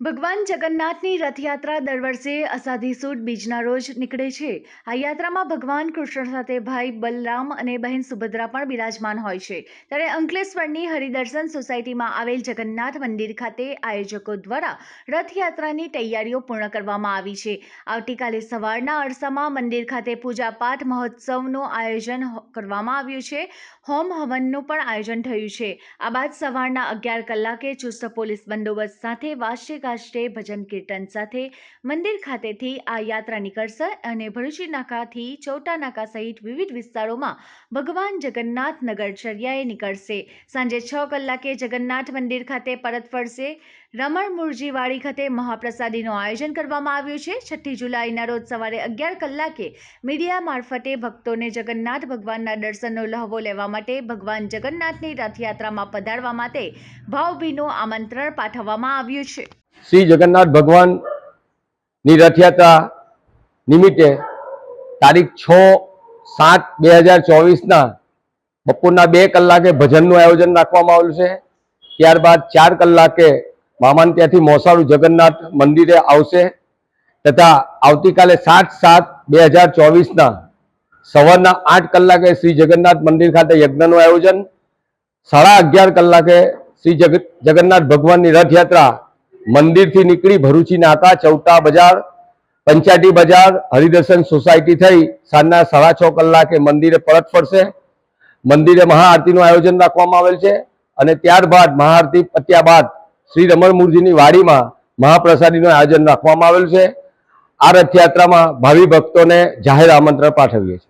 ભગવાન જગન્નાથની રથયાત્રા દર વર્ષે અષાઢી સુદ બીજના રોજ નીકળે છે. આ યાત્રામાં ભગવાન કૃષ્ણ સાથે ભાઈ બલરામ અને બહેન સુભદ્રા પણ બિરાજમાન હોય છે. ત્યારે અંકલેશ્વરની હરિદર્શન સોસાયટીમાં આવેલ જગન્નાથ મંદિર ખાતે આયોજકો દ્વારા રથયાત્રાની તૈયારીઓ પૂર્ણ કરવામાં આવી છે. આવતીકાલે સવારના અરસામાં મંદિર ખાતે પૂજાપાઠ મહોત્સવનું આયોજન કરવામાં આવ્યું છે. હોમ હવનનું પણ આયોજન થયું છે. આ બાદ સવારના અગિયાર કલાકે ચુસ્ત પોલીસ બંદોબસ્ત સાથે વાજતે ગાજતે ભજન કીર્તન સાથે મંદિર ખાતેથી આ યાત્રા નીકળશે અને ભરૂચી નાકાથી ચૌટા નાકા સહિત વિવિધ વિસ્તારોમાં ભગવાન જગન્નાથ નગરચર્યાએ નીકળશે. સાંજે છ કલાકે જગન્નાથ મંદિર ખાતે પરત ફરશે. રમણ મુરજીવાડી ખાતે મહાપ્રસાદીનું આયોજન કરવામાં આવ્યું છે. છઠ્ઠી જુલાઈના રોજ સવારે અગિયાર કલાકે મીડિયા મારફતે ભક્તોને જગન્નાથ ભગવાનના દર્શનનો લહવો લેવા માટે ભગવાન જગન્નાથની રથયાત્રામાં પધારવા માટે ભાવભીનું આમંત્રણ પાઠવવામાં આવ્યું છે. શ્રી જગન્નાથ ભગવાનની રથયાત્રા નિમિત્તે તારીખ છ સાત બે હજાર ચોવીસના બપોરના બે કલાકે ભજનનું આયોજન રાખવામાં આવેલું છે. ત્યારબાદ ચાર કલાકે મામાન ત્યાંથી મોસાળું જગન્નાથ મંદિરે આવશે તથા આવતીકાલે સાત સાત બે હજાર ચોવીસના સવારના આઠ કલાકે શ્રી જગન્નાથ મંદિર ખાતે યજ્ઞનું આયોજન, સાડા અગિયાર કલાકે શ્રી જગ, જગન્નાથ ભગવાનની રથયાત્રા મંદિરથી નીકળી ભરૂચી નાકા ચૌટા બજાર પંચાટી બજાર, હરિદર્શન સોસાયટી થઈ, સાંજના સાડા છ કલાકે મંદિરે પરત ફરશે. મંદિરે મહાઆરતીનું આયોજન રાખવામાં આવેલ છે અને ત્યારબાદ મહાઆરતી પત્યા બાદ શ્રી રમણમૂર્તિની વાડીમાં મહાપ્રસાદીનું આયોજન રાખવામાં આવેલ છે. આ રથયાત્રામાં ભાવિ ભક્તોને જાહેર આમંત્રણ પાઠવીએ છીએ.